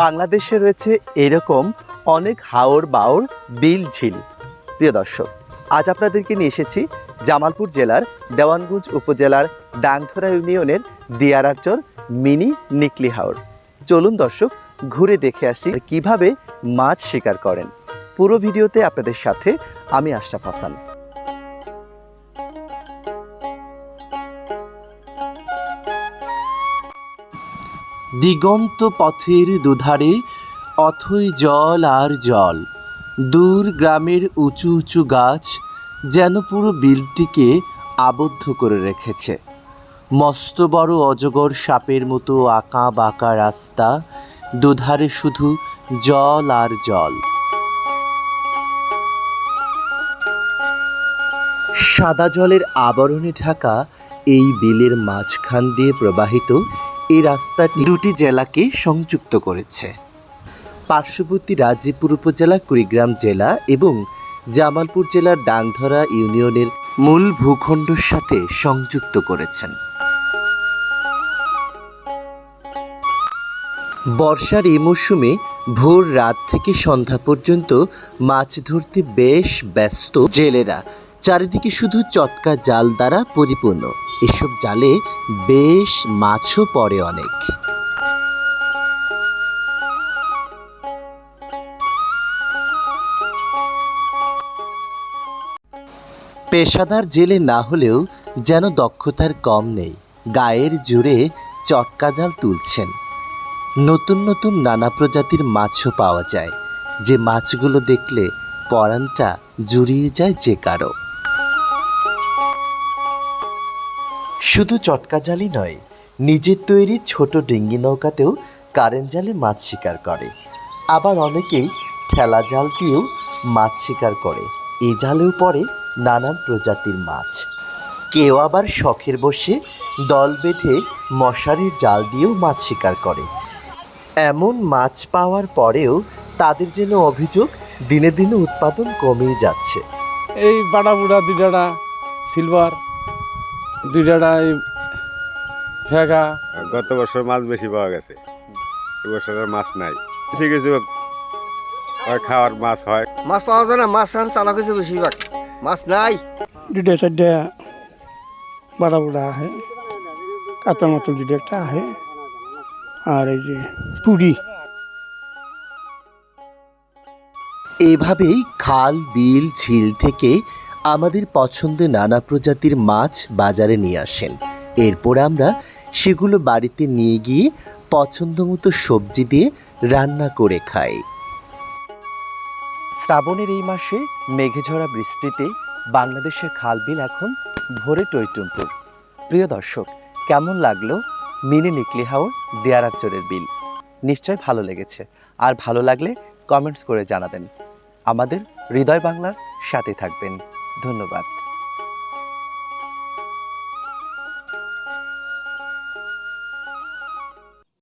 বাংলাদেশে রয়েছে এরকম অনেক হাওর বাওর বিল ঝিল। প্রিয় দর্শক, আজ আপনাদেরকে নিয়ে এসেছি জামালপুর জেলার দেওয়ানগঞ্জ উপজেলার ডাংধরা ইউনিয়নের দিয়ারারচর মিনি নিকলি হাওর। চলুন দর্শক, ঘুরে দেখে আসি কীভাবে মাছ শিকার করেন। পুরো ভিডিওতে আপনাদের সাথে আমি আশরাফ হাসান। দিগন্ত পথের দুধারে অথই জল আর জল। দূর গ্রামের উঁচু উঁচু গাছ যেন পুরো বিলটিকে আবদ্ধ করে রেখেছে। মস্ত বড় অজগর সাপের মতো আঁকা বাঁকা রাস্তা, দুধারে শুধু জল আর জল। সাদা জলের আবরণে ঢাকা এই বিলের মাঝখান দিয়ে প্রবাহিত এই রাস্তাটি দুটি জেলাকে সংযুক্ত করেছে। পার্শ্ববর্তী রাজীবপুর উপজেলা কুড়িগ্রাম জেলা এবং জামালপুর জেলার ডাংধরা ইউনিয়নের মূল ভূখণ্ডের সাথে সংযুক্ত করেছেন। বর্ষার এই মরশুমে ভোর রাত থেকে সন্ধ্যা পর্যন্ত মাছ ধরতে বেশ ব্যস্ত জেলেরা। চারিদিকে শুধু চটকা জাল দ্বারা পরিপূর্ণ। এসব জালে বেশ মাছও পড়ে অনেক। পেশাদার জেলে না হলেও যেন দক্ষতার কম নেই। গায়ের জুড়ে চটকা জাল তুলছেন। নতুন নতুন নানা প্রজাতির মাছও পাওয়া যায়। যে মাছগুলো দেখলে পরানটা জুড়িয়ে যায় যে কারও। শুধু চটকা জালই নয়, নিজের তৈরি ছোট ডিঙ্গি নৌকাতেও কারেন্ট জালে মাছ শিকার করে। আবার অনেকেই ঠেলা জাল দিয়েও মাছ শিকার করে। এ জালেও পড়ে নানান প্রজাতির মাছ। কেউ আবার শখের বসে দল বেঁধে মশারির জাল দিয়েও মাছ শিকার করে। এমন মাছ পাওয়ার পরেও তাদের যেন অভিযোগ দিনে দিনে উৎপাদন কমেই যাচ্ছে। এই বাটা বুড়া দুইটা সিলভার দুইটা এই ফেগা। গত বছর মাছ বেশি পাওয়া গেছে। এবছর আর মাছ নাই। কিছু কিছু হয় খাওয়ার মাছ হয়। মাছ পাওয়া যায় না মাছ রান চালা কিছু বেশিরভাগ মাছ নাই। দুটা চারটা বড় বড় আহে কাতার মতো দুটো একটা আহে। আর এই যে পুরি। এভাবেই খাল বিল ঝিল থেকে আমাদের পছন্দের নানা প্রজাতির মাছ বাজারে নিয়ে আসেন। এরপর আমরা সেগুলো বাড়িতে নিয়ে গিয়ে পছন্দ মতো সবজি দিয়ে রান্না করে খাই। শ্রাবণের এই মাসে মেঘে ঝরা বৃষ্টিতে বাংলাদেশের খালবিল এখন ভরে টইটুম্পুর প্রিয় দর্শক, কেমন লাগল মিনি নিকলি হাওর দেয়ারাচরের বিল? নিশ্চয় ভালো লেগেছে। আর ভালো লাগলে কমেন্টস করে জানাবেন। আমাদের হৃদয় বাংলার সাথে থাকবেন। ধন্যবাদ।